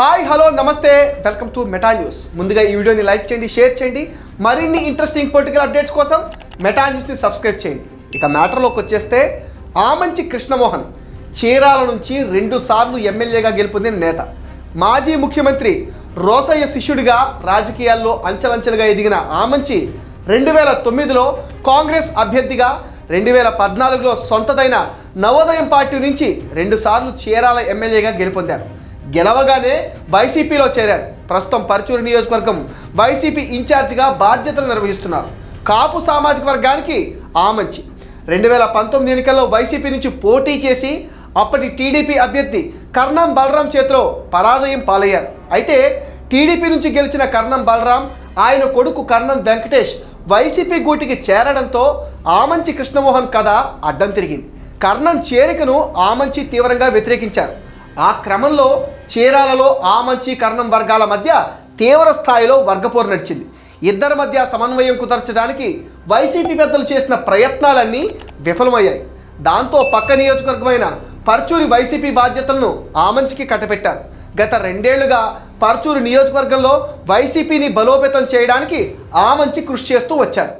Hi hello నమస్తే. Welcome to Meta news. ముందుగా ఈ వీడియోని లైక్ చేయండి షేర్ చేయండి. మరిన్ని ఇంట్రెస్టింగ్ పొలిటికల్ అప్డేట్స్ కోసం మెటా న్యూస్ని సబ్స్క్రైబ్ చేయండి. ఇక మ్యాటర్లోకి వచ్చేస్తే ఆమంచి కృష్ణమోహన్ చీరాల నుంచి రెండు సార్లు ఎమ్మెల్యేగా గెలుపొందిన నేత. మాజీ ముఖ్యమంత్రి రోసయ్య శిష్యుడిగా రాజకీయాల్లో అంచెలంచెలుగా ఎదిగిన ఆమంచి రెండు వేల తొమ్మిదిలో కాంగ్రెస్ అభ్యర్థిగా రెండు వేల పద్నాలుగులో సొంతదైన నవోదయం పార్టీ నుంచి రెండుసార్లు చీరాల ఎమ్మెల్యేగా గెలుపొందారు. గెలవగానే వైసీపీలో చేరారు. ప్రస్తుతం పరచూరు నియోజకవర్గం వైసీపీ ఇన్ఛార్జిగా బాధ్యతలు నిర్వహిస్తున్నారు. కాపు సామాజిక వర్గానికి ఆమంచి రెండు వేల పంతొమ్మిది ఎన్నికల్లో వైసీపీ నుంచి పోటీ చేసి అప్పటి టీడీపీ అభ్యర్థి కర్ణం బలరాం చేతిలో పరాజయం పాలయ్యారు. అయితే టీడీపీ నుంచి గెలిచిన కర్ణం బలరాం ఆయన కొడుకు కర్ణం వెంకటేష్ వైసీపీ గూటికి చేరడంతో ఆమంచి కృష్ణమోహన్ కథ అడ్డం తిరిగింది. కర్ణం చేరికను ఆమంచి తీవ్రంగా వ్యతిరేకించారు. ఆ క్రమంలో చీరాలలో ఆమంచి కర్ణం వర్గాల మధ్య తీవ్ర స్థాయిలో వర్గపోరు నడిచింది. ఇద్దరి మధ్య సమన్వయం కుదర్చడానికి వైసీపీ పెద్దలు చేసిన ప్రయత్నాలన్నీ విఫలమయ్యాయి. దాంతో పక్క నియోజకవర్గమైన పర్చూరి వైసీపీ బాధ్యతలను ఆమంచికి కట్టపెట్టారు గత రెండేళ్ళుగా పర్చూరు నియోజకవర్గంలో వైసీపీని బలోపేతం చేయడానికి ఆమంచి కృషి చేస్తూ వచ్చారు.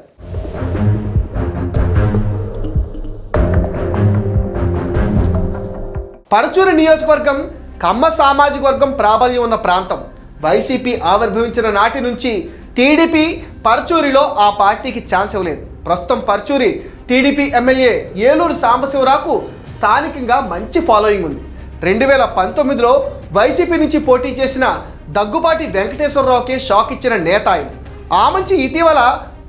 పరచూరు నియోజకవర్గం కమ్మ సామాజిక వర్గం ప్రాబల్యం ఉన్న ప్రాంతం. వైసీపీ ఆవిర్భవించిన నాటి నుంచి టీడీపీ పర్చూరిలో ఆ పార్టీకి ఛాన్స్ ఇవ్వలేదు. ప్రస్తుతం పర్చూరి టీడీపీ ఎమ్మెల్యే ఏలూరు సాంబశివరావుకు స్థానికంగా మంచి ఫాలోయింగ్ ఉంది. రెండు వేల పంతొమ్మిదిలో వైసీపీ నుంచి పోటీ చేసిన దగ్గుబాటి వెంకటేశ్వరరావుకే షాక్ ఇచ్చిన నేత ఆయన. ఆమంచి ఇటీవల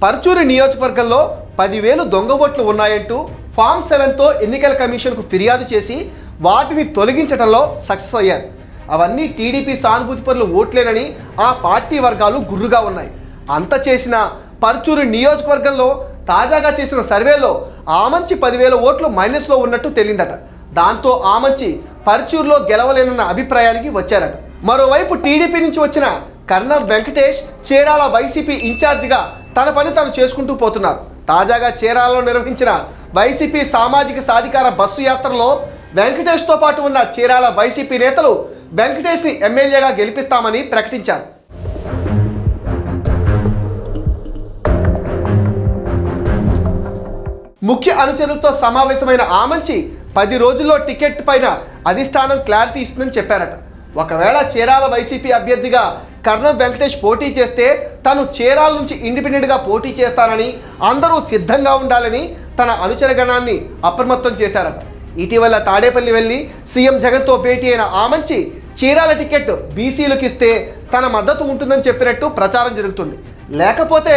పర్చూరి నియోజకవర్గంలో పదివేలు దొంగ ఓట్లు ఉన్నాయంటూ ఫామ్ సెవెన్తో ఎన్నికల కమిషన్కు ఫిర్యాదు చేసి వాటిని తొలగించడంలో సక్సెస్ అయ్యారు. అవన్నీ టీడీపీ సానుభూతి పనులు ఓట్లేనని ఆ పార్టీ వర్గాలు గుర్రుగా ఉన్నాయి. అంత చేసిన పర్చూరు నియోజకవర్గంలో తాజాగా చేసిన సర్వేలో ఆమంచి పదివేల ఓట్లు మైనస్లో ఉన్నట్టు తేలిందట. దాంతో ఆమంచి పర్చూరులో గెలవలేనన్న అభిప్రాయానికి వచ్చారట. మరోవైపు టీడీపీ నుంచి వచ్చిన కర్ణ వెంకటేష్ చీరాల వైసీపీ ఇన్ఛార్జిగా తన పని తాను చేసుకుంటూ పోతున్నారు. తాజాగా చీరాలలో నిర్వహించిన వైసీపీ సామాజిక సాధికార బస్సు యాత్రలో వెంకటేష్తో పాటు ఉన్న చీరాల వైసీపీ నేతలు వెంకటేష్ని ఎమ్మెల్యేగా గెలిపిస్తామని ప్రకటించారు. ముఖ్య అనుచరులతో సమావేశమైన ఆమంచి పది రోజుల్లో టికెట్ పైన అధిష్టానం క్లారిటీ ఇస్తుందని చెప్పారట. ఒకవేళ చీరాల వైసీపీ అభ్యర్థిగా కర్ణం వెంకటేష్ పోటీ చేస్తే తను చీరాల నుంచి ఇండిపెండెంట్గా పోటీ చేస్తానని అందరూ సిద్ధంగా ఉండాలని తన అనుచరగణాన్ని అప్రమత్తం చేశారట. ఇటీవల తాడేపల్లి వెళ్ళి సీఎం జగన్తో భేటీ అయిన ఆమంచి చీరాల టికెట్ బీసీలకు ఇస్తే తన మద్దతు ఉంటుందని చెప్పినట్టు ప్రచారం జరుగుతుంది. లేకపోతే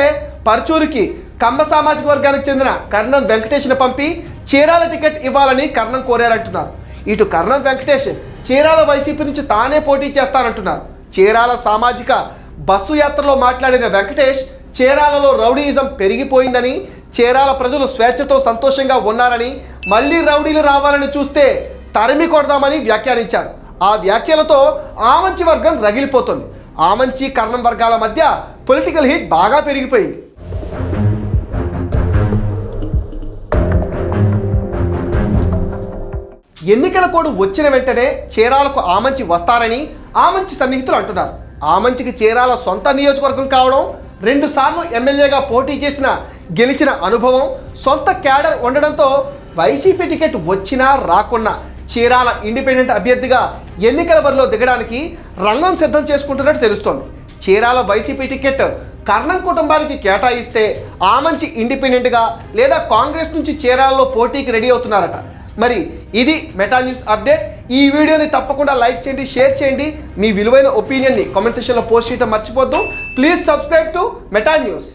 పర్చూరుకి కమ్మ సామాజిక వర్గానికి చెందిన కర్ణం వెంకటేష్ను పంపి చీరాల టికెట్ ఇవ్వాలని కర్ణం కోరారంటున్నారు. ఇటు కర్ణం వెంకటేష్ చీరాల వైసీపీ నుంచి తానే పోటీ చేస్తానంటున్నారు. చీరాల సామాజిక బస్సు యాత్రలో మాట్లాడిన వెంకటేష్ చీరాలలో రౌడీయిజం పెరిగిపోయిందని చీరాల ప్రజలు స్వేచ్ఛతో సంతోషంగా ఉన్నారని మళ్ళీ రౌడీలు రావాలని చూస్తే తరిమి కొడదామని వ్యాఖ్యానించారు. ఆ వ్యాఖ్యలతో ఆమంచి వర్గం రగిలిపోతుంది. ఆమంచి కర్ణం వర్గాల మధ్య పొలిటికల్ హీట్ బాగా పెరిగిపోయింది. ఎన్నికల కోడ్ వచ్చిన వెంటనే చీరాలకు ఆమంచి వస్తారని ఆమంచి సన్నిహితులు అంటున్నారు. ఆమంచికి చీరాల సొంత నియోజకవర్గం కావడం రెండుసార్లు ఎమ్మెల్యేగా పోటీ చేసిన గెలిచిన అనుభవం సొంత క్యాడర్ ఉండడంతో వైసీపీ టికెట్ వచ్చినా రాకున్నా చీరాల ఇండిపెండెంట్ అభ్యర్థిగా ఎన్నికల బరిలో దిగడానికి రంగం సిద్ధం చేసుకుంటున్నట్టు తెలుస్తోంది. చీరాల వైసీపీ టికెట్ కర్ణం కుటుంబానికి కేటాయిస్తే ఆ మంచి ఇండిపెండెంట్గా లేదా కాంగ్రెస్ నుంచి చీరాలలో పోటీకి రెడీ అవుతున్నారట. మరి ఇది మెటా న్యూస్ అప్డేట్. ఈ వీడియోని తప్పకుండా లైక్ చేయండి షేర్ చేయండి. మీ విలువైన ఒపీనియన్ని కామెంట్ సెక్షన్లో పోస్ట్ చేయడం మర్చిపోద్దు. Please subscribe to Meta news.